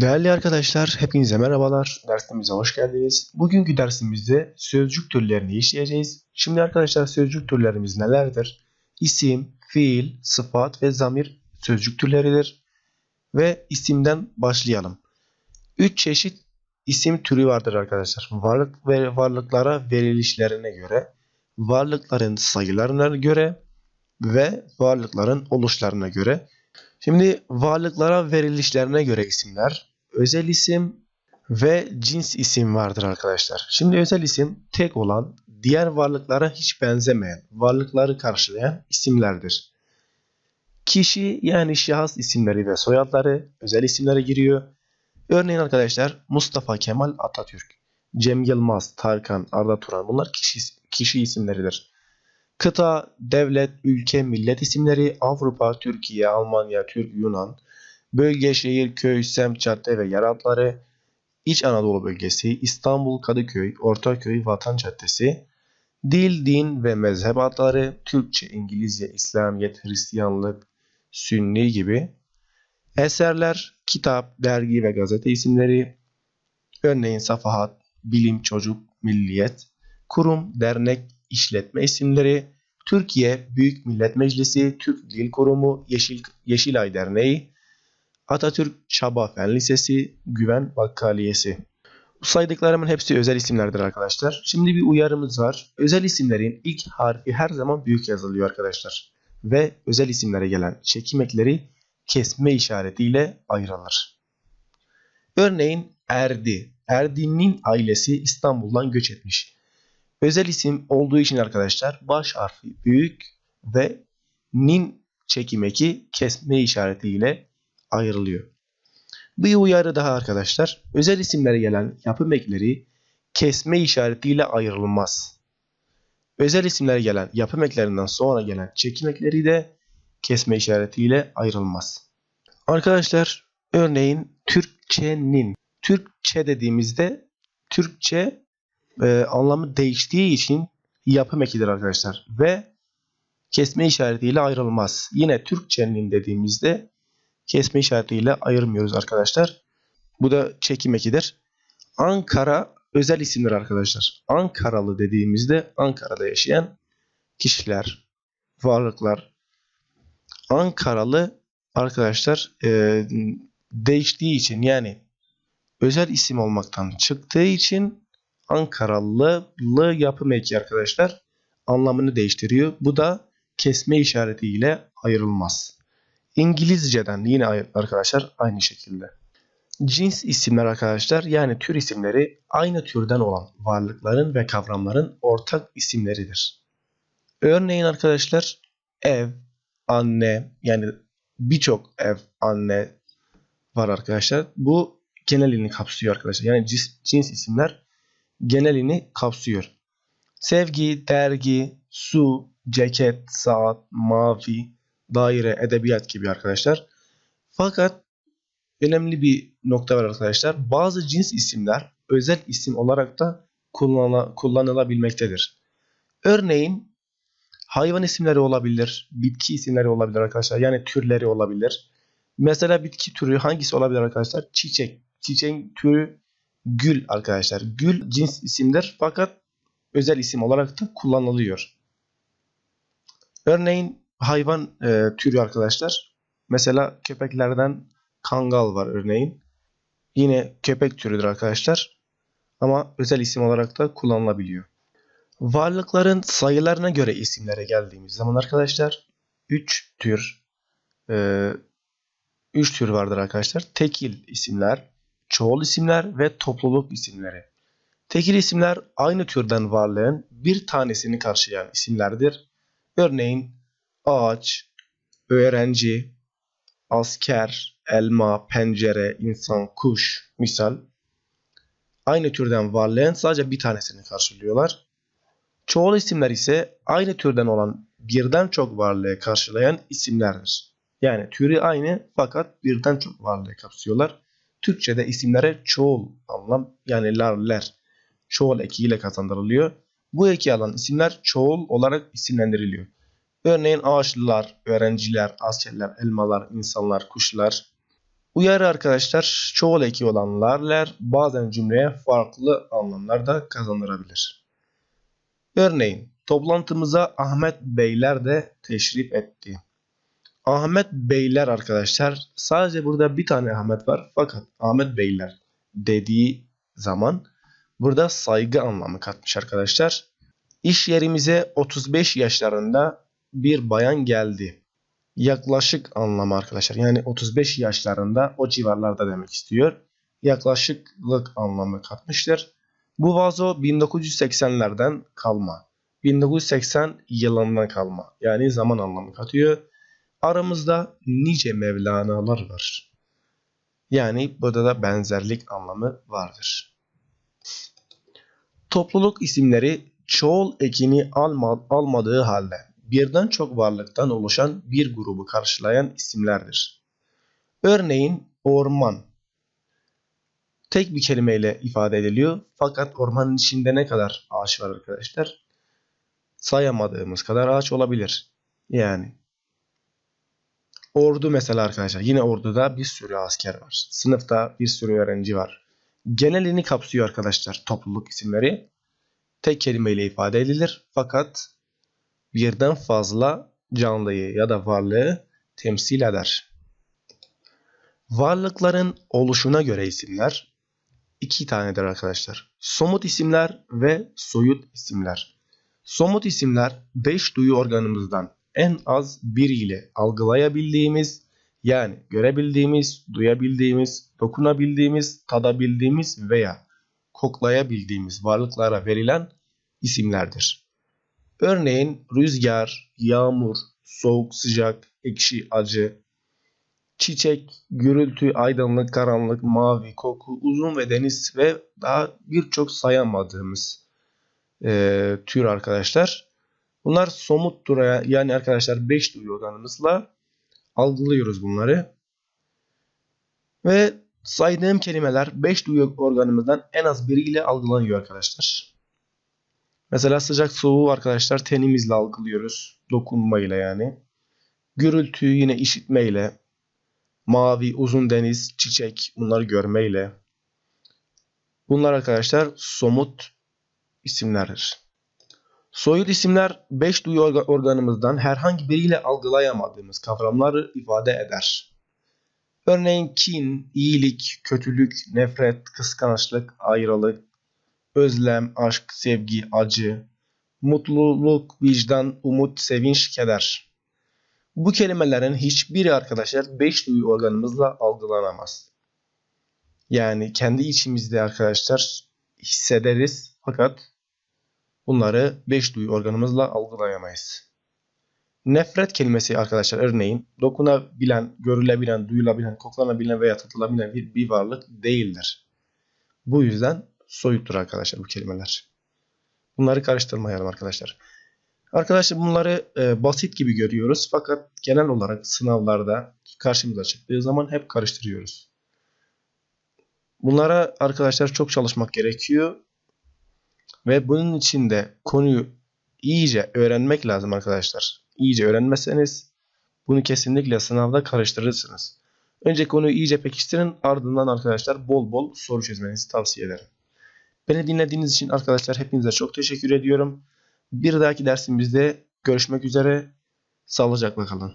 Değerli arkadaşlar, hepinize merhabalar. Dersimize hoş geldiniz. Bugünkü dersimizde sözcük türlerini işleyeceğiz. Şimdi arkadaşlar sözcük türlerimiz nelerdir? İsim, fiil, sıfat ve zamir sözcük türleridir. Ve isimden başlayalım. Üç çeşit isim türü vardır arkadaşlar. Varlık ve varlıklara verilişlerine göre, varlıkların sayılarına göre ve varlıkların oluşlarına göre Şimdi varlıklara verilişlerine göre isimler, özel isim ve cins isim vardır arkadaşlar. Şimdi özel isim tek olan, diğer varlıklara hiç benzemeyen, varlıkları karşılayan isimlerdir. Kişi yani şahıs isimleri ve soyadları özel isimlere giriyor. Örneğin arkadaşlar Mustafa Kemal Atatürk, Cem Yılmaz, Tarkan, Arda Turan bunlar kişi, kişi isimleridir. Kıta, devlet, ülke, millet isimleri Avrupa, Türkiye, Almanya, Türk, Yunan, bölge, şehir, köy, semt, cadde ve yer adları, İç Anadolu bölgesi, İstanbul, Kadıköy, Ortaköy, Vatan Caddesi, dil, din ve mezhep adları, Türkçe, İngilizce, İslamiyet, Hristiyanlık, Sünni gibi, eserler, kitap, dergi ve gazete isimleri, örneğin Safahat, Bilim, Çocuk, Milliyet, kurum, dernek, işletme isimleri, Türkiye Büyük Millet Meclisi, Türk Dil Kurumu, Yeşil, Yeşilay Derneği, Atatürk Çaba Fen Lisesi, Güven Bakkaliyesi. Bu saydıklarımın hepsi özel isimlerdir arkadaşlar. Şimdi bir uyarımız var. Özel isimlerin ilk harfi her zaman büyük yazılıyor arkadaşlar. Ve özel isimlere gelen çekim ekleri kesme işaretiyle ayrılır. Örneğin Erdi. Erdi'nin ailesi İstanbul'dan göç etmiş. Özel isim olduğu için arkadaşlar baş harfi büyük ve nin çekim eki kesme işaretiyle ayrılıyor. Bir uyarı daha arkadaşlar. Özel isimlere gelen yapım ekleri kesme işaretiyle ayrılmaz. Özel isimlere gelen yapım eklerinden sonra gelen çekim ekleri de kesme işaretiyle ayrılmaz. Arkadaşlar örneğin Türkçenin. Türkçe dediğimizde Türkçe e, anlamı değiştiği için yapım ekidir arkadaşlar. Ve kesme işaretiyle ayrılmaz. Yine Türkçenin dediğimizde kesme işaretiyle ayırmıyoruz arkadaşlar. Bu da çekim ekidir. Ankara özel isimdir arkadaşlar. Ankaralı dediğimizde Ankara'da yaşayan kişiler, varlıklar. Ankaralı arkadaşlar e, değiştiği için yani özel isim olmaktan çıktığı için Ankaralı yapım eki arkadaşlar anlamını değiştiriyor. Bu da kesme işaretiyle ayrılmaz. İngilizceden yine arkadaşlar aynı şekilde. Cins isimler arkadaşlar yani tür isimleri aynı türden olan varlıkların ve kavramların ortak isimleridir. Örneğin arkadaşlar ev, anne yani birçok ev, anne var arkadaşlar. Bu genelini kapsıyor arkadaşlar. Yani cins, cins isimler genelini kapsıyor. Sevgi, dergi, su, ceket, saat, mavi, daire, edebiyat gibi arkadaşlar. Fakat önemli bir nokta var arkadaşlar. Bazı cins isimler özel isim olarak da kullanılabilmektedir. Örneğin hayvan isimleri olabilir, bitki isimleri olabilir arkadaşlar. Yani türleri olabilir. Mesela bitki türü hangisi olabilir arkadaşlar? Çiçek. Çiçeğin türü gül arkadaşlar. Gül cins isimdir fakat özel isim olarak da kullanılıyor. Örneğin hayvan e, türü arkadaşlar. Mesela köpeklerden kangal var örneğin. Yine köpek türüdür arkadaşlar. Ama özel isim olarak da kullanılabiliyor. Varlıkların sayılarına göre isimlere geldiğimiz zaman arkadaşlar 3 tür 3 e, tür vardır arkadaşlar. Tekil isimler, çoğul isimler ve topluluk isimleri. Tekil isimler aynı türden varlığın bir tanesini karşılayan isimlerdir. Örneğin ağaç, öğrenci, asker, elma, pencere, insan, kuş misal. Aynı türden varlığın sadece bir tanesini karşılıyorlar. Çoğul isimler ise aynı türden olan birden çok varlığı karşılayan isimlerdir. Yani türü aynı fakat birden çok varlığı kapsıyorlar. Türkçe'de isimlere çoğul anlam yani larler çoğul ekiyle kazandırılıyor. Bu eki alan isimler çoğul olarak isimlendiriliyor. Örneğin ağaçlılar, öğrenciler, askerler, elmalar, insanlar, kuşlar. Uyarı arkadaşlar çoğul eki olan larler bazen cümleye farklı anlamlar da kazandırabilir. Örneğin toplantımıza Ahmet Beyler de teşrif etti. Ahmet Beyler arkadaşlar sadece burada bir tane Ahmet var fakat Ahmet Beyler dediği zaman burada saygı anlamı katmış arkadaşlar. İş yerimize 35 yaşlarında bir bayan geldi. Yaklaşık anlamı arkadaşlar. Yani 35 yaşlarında o civarlarda demek istiyor. Yaklaşıklık anlamı katmıştır. Bu vazo 1980'lerden kalma. 1980 yılından kalma. Yani zaman anlamı katıyor. Aramızda nice Mevlana'lar var. Yani burada da benzerlik anlamı vardır. Topluluk isimleri çoğul ekini alma, almadığı halde birden çok varlıktan oluşan bir grubu karşılayan isimlerdir. Örneğin orman tek bir kelimeyle ifade ediliyor fakat ormanın içinde ne kadar ağaç var arkadaşlar? Sayamadığımız kadar ağaç olabilir. Yani ordu mesela arkadaşlar yine orduda bir sürü asker var. Sınıfta bir sürü öğrenci var. Genelini kapsıyor arkadaşlar topluluk isimleri. Tek kelimeyle ifade edilir fakat birden fazla canlıyı ya da varlığı temsil eder. Varlıkların oluşuna göre isimler iki tanedir arkadaşlar. Somut isimler ve soyut isimler. Somut isimler beş duyu organımızdan en az biriyle algılayabildiğimiz yani görebildiğimiz, duyabildiğimiz, dokunabildiğimiz, tadabildiğimiz veya koklayabildiğimiz varlıklara verilen isimlerdir. Örneğin rüzgar, yağmur, soğuk, sıcak, ekşi, acı, çiçek, gürültü, aydınlık, karanlık, mavi, koku, uzun ve deniz ve daha birçok sayamadığımız e, tür arkadaşlar. Bunlar somuttur yani arkadaşlar 5 duyu organımızla algılıyoruz bunları. Ve saydığım kelimeler 5 duyu organımızdan en az biriyle algılanıyor arkadaşlar. Mesela sıcak soğuğu arkadaşlar tenimizle algılıyoruz. Dokunmayla yani. Gürültüyü yine işitmeyle. Mavi, uzun deniz, çiçek bunları görmeyle. Bunlar arkadaşlar somut isimlerdir. Soyut isimler 5 duyu organımızdan herhangi biriyle algılayamadığımız kavramları ifade eder. Örneğin kin, iyilik, kötülük, nefret, kıskançlık, ayrılık, özlem, aşk, sevgi, acı, mutluluk, vicdan, umut, sevinç, keder. Bu kelimelerin hiçbiri arkadaşlar 5 duyu organımızla algılanamaz. Yani kendi içimizde arkadaşlar hissederiz fakat bunları 5 duyu organımızla algılayamayız. Nefret kelimesi arkadaşlar örneğin dokunabilen, görülebilen, duyulabilen, koklanabilen veya tatılabilen bir, bir varlık değildir. Bu yüzden soyuttur arkadaşlar bu kelimeler. Bunları karıştırmayalım arkadaşlar. Arkadaşlar bunları e, basit gibi görüyoruz fakat genel olarak sınavlarda karşımıza çıktığı zaman hep karıştırıyoruz. Bunlara arkadaşlar çok çalışmak gerekiyor. Ve bunun için de konuyu iyice öğrenmek lazım arkadaşlar. İyice öğrenmezseniz bunu kesinlikle sınavda karıştırırsınız. Önce konuyu iyice pekiştirin ardından arkadaşlar bol bol soru çözmenizi tavsiye ederim. Beni dinlediğiniz için arkadaşlar hepinize çok teşekkür ediyorum. Bir dahaki dersimizde görüşmek üzere. Sağlıcakla kalın.